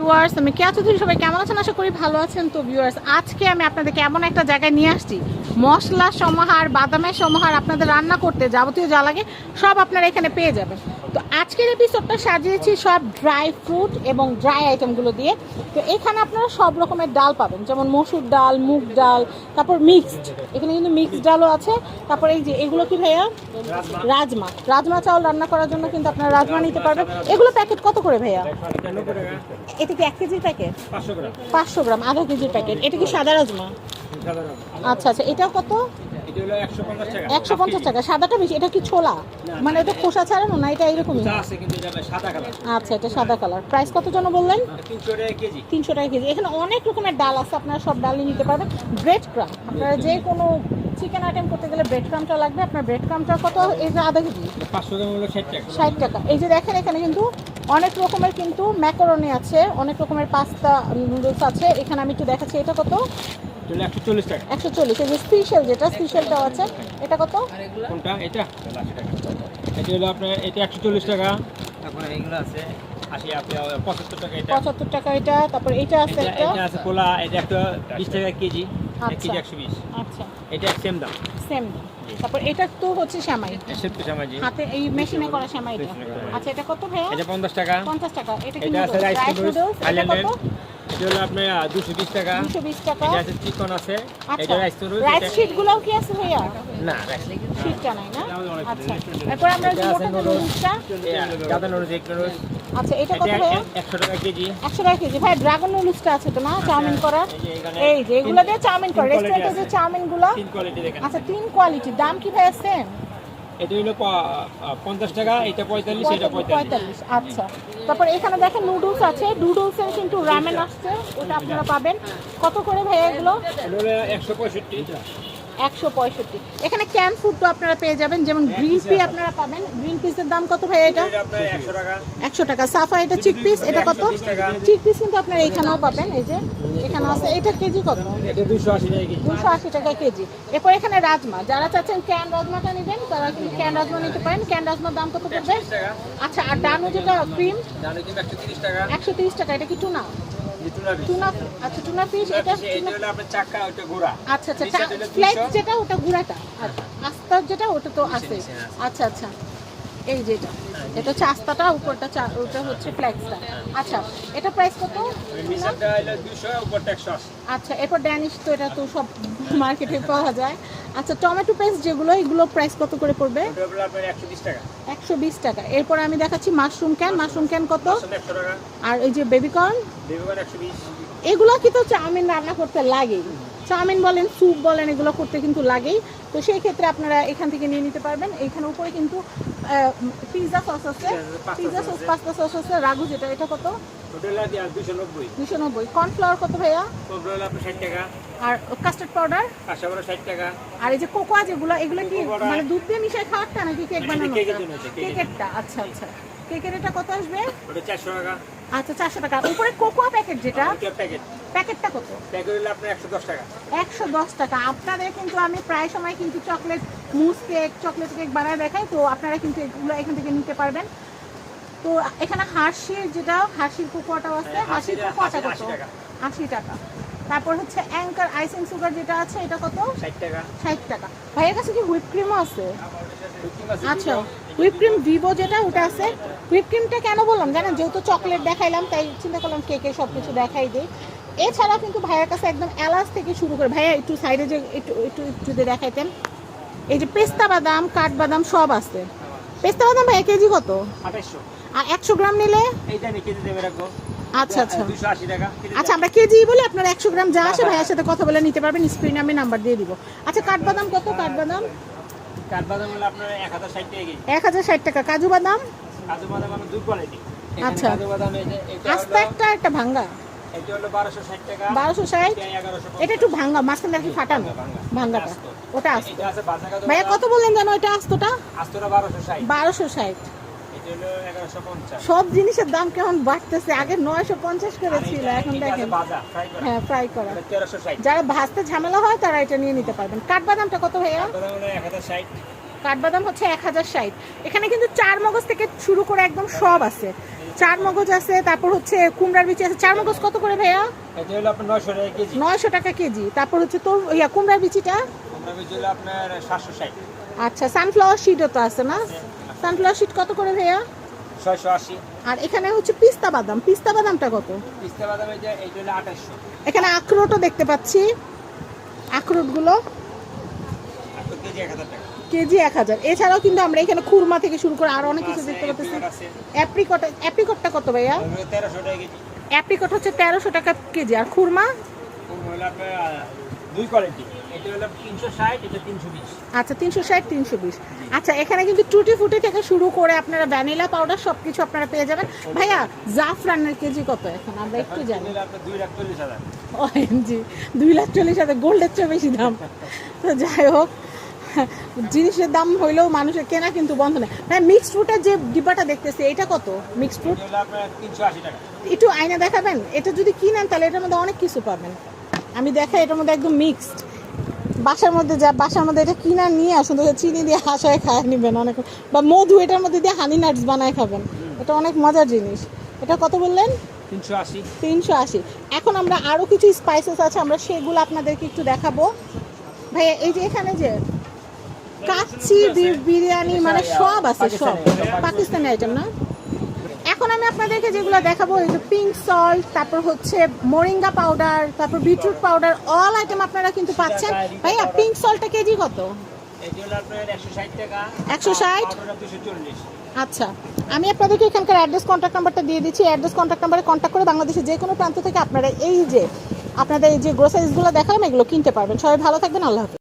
Viewers, আমি কে আছো? সবাই কেমন আছেন? আশা করি ভালো আছেন। তো ভিউয়ার্স, আজকে আমি আপনাদেরকে এমন একটা জায়গায় নিয়ে আসছি? মশলা সমাহার, বাদামের সমাহার আপনাদের রান্না করতে যাবতীয় যা লাগে সব আপনারা এখানে পেয়ে যাবেন। তো আজকের এপিসোডটা সাজিয়েছি সব ড্রাই ফ্রুট এবং ড্রাই আইটেমগুলো দিয়ে। তো এখানে আপনারা সব রকমের ডাল পাবেন যেমন মসুর ডাল মুগ ডাল তারপর মিক্সড এখানে কিন্তু মিক্সড ডালও আছে। তারপর এই যে এগুলো কি ভাইয়া? রাজমা। রাজমা চাউল রান্না করার জন্য কিন্তু আপনারা রাজমা নিতে পারবেন। এগুলো প্যাকেট কত করে ভাইয়া? এটা কি এক কেজির প্যাকেট পাঁচশো গ্রাম। আধা কেজির প্যাকেট এটা কি সাদা রাজমা? আচ্ছা আচ্ছা এটা কত? একশো পঞ্চাশ টাকা। সাদাটা বেশি এটা কি ছোলা? মানে এটা খোসা ছাড়ানো না এটা এরকমই? আচ্ছা এটা সাদা কালার প্রাইস কত জন বললেন? তিনশো টাকা কেজি। তিনশো টাকা কেজি। এখানে অনেক রকমের ডাল আছে আপনারা সব ডালই নিতে পারবেন। ব্রেড ক্রাম আপনারা যে কোনো চিকেন আইটেম করতে গেলে ব্রেড ক্রামটা লাগবে। আপনার ব্রেড ক্রামটা কত? এই যে আধা কেজি। ষাট টাকা। এই যে দেখেন এখানে কিন্তু অনেক রকমের কিন্তু ম্যাকারনি আছে অনেক রকমের পাস্তা নুডলস আছে। এখানে আমি একটু দেখাচ্ছি এটা কত? একশো চল্লিশ টাকা। একশো চল্লিশ এই যে স্পেশাল যেটা স্পেশালটাও আছে এটা কত? কোনটা? এটা? এটা হলো আপনার এটা একশো চল্লিশ টাকা। তারপরে এইগুলো আছে পঁচাত্তর টাকা এটা। তারপর এটা আছে একটা। এটা আছে পোলা এটা একটা বিশ টাকা কেজি কেজি আচ্ছা। একশো বিশ। আচ্ছা। এটা সেম দাম। সেম তারপর এটা তো হচ্ছে শ্যামাই হাতে এই মেশিনে করা শ্যামাই আচ্ছা এটা কত ভাইয়া? এটা পঞ্চাশ টাকা। পঞ্চাশ টাকা। এটা কি রাইস নুডলস হলো আপনার টাকা। টাকা। এটা আছে চিকন আছে। আচ্ছা এটা রাইস নুডলস রাইস শিট গুলাও কি আছে ভাইয়া? না রাইস শিটটা নাই না? আচ্ছা এরপর আমরা যে মোটা নুডলসটা গাদা নুডলস এক নুডলস। আচ্ছা এটা কত ভাইয়া? একশো টাকা কেজি। একশো টাকা কেজি। ভাই ড্রাগন নুডলসটা আছে তো না? চাউমিন করা এই যে এগুলো দিয়ে চাউমিন করে তিন রেস্টুরেন্টে যে চাউমিনগুলো তিন কোয়ালিটি দেখেন। আচ্ছা তিন কোয়ালিটি দাম কি ভাই সেম এটা হলো পঞ্চাশ টাকা এটা পঁয়তাল্লিশ এটা পঁয়তাল্লিশ আচ্ছা। তারপর এখানে দেখেন নুডলস আছে নুডলসের কিন্তু রামেন আসছে ওটা আপনারা পাবেন। কত করে ভাইয়া এগুলো? একশো পঁয়ষট্টি। একশো পঁয়ষট্টি। এখানে ক্যান ফুড তো আপনারা পেয়ে যাবেন যেমন গ্রিন পি আপনারা পাবেন। গ্রিন পিসের দাম কত ভাইয়া এটা? একশো টাকা। সাফা এটা চিক পিস এটা কত? 120 চিক পিস কিন্তু আপনারা এখানেও পাবেন এই যে এখানে আছে। এটা কেজি কত? দুশো আশি টাকা কেজি। এরপর এখানে রাজমা। যারা চাচ্ছেন ক্যান রাজমাটা নেবেন তারা কিন্তু ক্যান রাজমা নিতে পারেন। ক্যান রাজমার দাম কত পড়বে? আচ্ছা আর ডানো যেটা ক্রিম একশো তিরিশ টাকা। এটা কি টুনা টুনা আচ্ছা টুনা ফিশ এটা ওটা গোড়া। আচ্ছা আচ্ছা ফ্লেক্স যেটা ওটা গুঁড়াটা। আচ্ছা আস্তার যেটা ওটা তো আছে। আচ্ছা আচ্ছা। এই যেটা এটা হচ্ছে আস্তাটা উপরটা ওটা হচ্ছে ফ্লেক্সটা আচ্ছা এটা প্রাইস কত? আচ্ছা এরপর ড্যানিশ তো এটা তো সব মার্কেটে পাওয়া যায়। আচ্ছা টমেটো পেস্ট যেগুলো এগুলো প্রাইস কত করে পড়বে? একশো বিশ টাকা। এরপর আমি দেখাচ্ছি মাশরুম ক্যান মাশরুম ক্যান কত? আর এই যে বেবিকর্ন বেবিকন একশো বিশ। এগুলো কিন্তু চাউমিন রান্না করতে লাগেই। চাউমিন বলেন স্যুপ বলেন এগুলো করতে কিন্তু লাগেই। তো সেই ক্ষেত্রে আপনারা এখান থেকে নিয়ে নিতে পারবেন। এইখানে উপরে কিন্তু পিৎজা সস আছে? পিৎজা সস পাস্তা সস আছে। রাগু যেটা এটা কত? দুশো নব্বই। কর্নফ্লাওয়ার কত ভাইয়া? টাকা। আর কাস্টার্ড পাউডার ষাট টাকা। আর এই যে কোকোয়া যেগুলো এগুলো কি? মানে দুধ দিয়ে মিশাই খাওয়ারটা নাকি কেক বানানো কেকের কেকেরটা আচ্ছা আচ্ছা। কেকের এটা কত আসবে? ওটা চারশো টাকা। আচ্ছা চারশো টাকা। উপরে কোকোয়া প্যাকেট যেটা? প্যাকেট প্যাকেটটা কত? প্যাকেট হলো আপনার একশো দশ টাকা। একশো দশ টাকা। আপনাদের কিন্তু আমি প্রায় সময় কিন্তু chocolate mousse cake chocolate cake বানায় দেখাই তো আপনারা কিন্তু এগুলো এখান থেকে নিতে পারবেন। তো এখানে হাসির যেটা হাসির কোকোয়াটাও আছে হ্যাঁ, হাসির কোকোয়াটা কত? 80 টাকা। তারপর হচ্ছে অ্যাঙ্কার আইসিং সুগার যেটা আছে এটা কত? ষাট টাকা। ষাট টাকা। ভাইয়ের কাছে কি হুইপ ক্রিমও আছে? আছে আচ্ছা হুইপ ক্রিম ভিভো যেটা ওটা আছে। হুইপ ক্রিমটা কেন বললাম? জানেন যেহেতু চকলেট দেখাইলাম তাই চিন্তা করলাম কেকে সব কিছু দেখাই দিই। এছাড়া কিন্তু ভাইয়ের কাছে একদম এলাচ থেকে শুরু করে ভাইয়া একটু সাইডে যে একটু একটু একটু দেখাইতেন। এই যে পেস্তা বাদাম কাঠবাদাম সব আছে। পেস্তা বাদাম ভাইয়া কেজি কত? আর একশো গ্রাম নিলে? কেজি আচ্ছা আচ্ছা। আচ্ছা আমরা কেজি বলে আপনার একশো গ্রাম যা আসে ভাইয়ের সাথে কথা বলে নিতে পারবেন স্ক্রিনে আমি নাম্বার দিয়ে দিব। আচ্ছা কাঠবাদাম কত? কাঠবাদাম? এক হাজার ষাট টাকা কেজি। বাদাম? কাজু বাদাম আচ্ছা। বাদাম আস্তা একটা একটা ভাঙ্গা। বারোশো ষাট টাকা। বারোশো ষাট? এটা একটু ভাঙ্গা মাঝখান থেকে ফাটানো। ভাঙ্গাটা ওটা আস্ত। এটা আছে বাজা কাজু ভাইয়া কত বললেন জানো এটা আস্তটা? বারোশো ষাট। বারোশো ষাট। এটা হলো এগারোশো পঞ্চাশ। সব জিনিসের দাম কেমন বাড়তেছে? আগে নয়শো পঞ্চাশ করে ছিল এখন দেখেন। হ্যাঁ ফ্রাই করা। যারা ভাজতে ঝামেলা হয় তারা এটা নিয়ে নিতে পারবেন। কাঠবাদামটা কত ভাইয়া? এক হাজার ষাট। কাঠবাদাম হচ্ছে এক হাজার ষাট। এখানে কিন্তু চার মগজ থেকে শুরু করে একদম সব আছে। চার মগজ আছে তারপর হচ্ছে কুমড়ার বিচি আছে। চার মগজ কত করে ভাইয়া? নয়শো টাকা কেজি। তারপর হচ্ছে তোর ইয়া কুমড়ার বিচিটা? আচ্ছা সানফ্লাওয়ার শিটও তো আছে না? সানফ্লাওয়ার শিট কত করে ভাইয়া? আর এখানে হচ্ছে পিস্তা বাদাম। পিস্তা বাদামটা কত? পিস্তা বাদাম এখানে আখরোটও দেখতে পাচ্ছি। আখরোটগুলো। তো কেজি এক হাজার। এছাড়াও কিন্তু আমরা এখানে খুরমা থেকে শুরু করে আরও অনেক কিছু দেখতে পাচ্ছি। অ্যাপ্রিকট অ্যাপ্রিকটটা কত ভাইয়া? অ্যাপ্রিকট হচ্ছে তেরোশো টাকা কেজি। আর খুরমা? দুই কোয়ালিটি আচ্ছা তিনশো ষাট তিনশো বিশ। আচ্ছা এখানে কিন্তু টুটি ফুটি থেকে শুরু করে আপনারা ভ্যানিলা পাউডার সব কিছু আপনারা পেয়ে যাবেন। ভাইয়া জাফরানের কেজি কত এখন? আমরা একটু জানি। দুই লাখ চল্লিশ হাজার। দুই লাখ চল্লিশ হাজার গোল্ডের চেয়ে বেশি দাম। তো যাই হোক জিনিসের দাম হইলেও মানুষের কেনা কিন্তু বন্ধ নেই। ভাই মিক্সড ফ্রুটের যে ডিব্বাটা দেখতেছি, এটা কত? মিক্সড ফ্রুট একটু আয়না দেখাবেন? এটা যদি কিনেন, তাহলে এটার মধ্যে অনেক কিছু পাবেন। আমি দেখাই, এটার মধ্যে একদম মিক্সড বাসার মধ্যে যা বাসার মধ্যে এটা কিনা নিয়ে আসুন, তো চিনি দিয়ে হাসায় খায় নেবেন অনেক। বা মধু এটার মধ্যে দিয়ে হানি নাটস বানায় খাবেন। এটা অনেক মজার জিনিস। এটা কত বললেন? তিনশো আশি। এখন আমরা আরও কিছু স্পাইসেস আছে, আমরা সেগুলো আপনাদেরকে একটু দেখাবো। ভাইয়া, এই যে এখানে যে কাচ্চি বিরিয়ানি মানে সব আছে, সব। পাকিস্তানি আইটেম না? এখন আমি আপনাদেরকে যেগুলো দেখাবো, এই যে পিঙ্ক সল্ট তারপর হচ্ছে মোরিঙ্গা পাউডার তারপর বিটরুট পাউডার অল আইটেম আপনারা কিন্তু পাচ্ছেন। ভাইয়া পিঙ্ক সল্টটা কেজি কত? একশো ষাট? টাকা 160? দুশো চল্লিশ আচ্ছা আমি আপনাদেরকে এখানকার অ্যাড্রেস কন্ট্যাক্ট নাম্বারটা দিয়ে দিচ্ছি। অ্যাড্রেস কন্ট্যাক্ট নাম্বারে কন্ট্যাক্ট করে বাংলাদেশের যে কোনো প্রান্ত থেকে আপনারা এই যে, আপনাদের এই যে গ্রোসারিজগুলো দেখালাম, এগুলো কিনতে পারবেন। সবাই ভালো থাকবেন, আল্লাহ হাফেজ।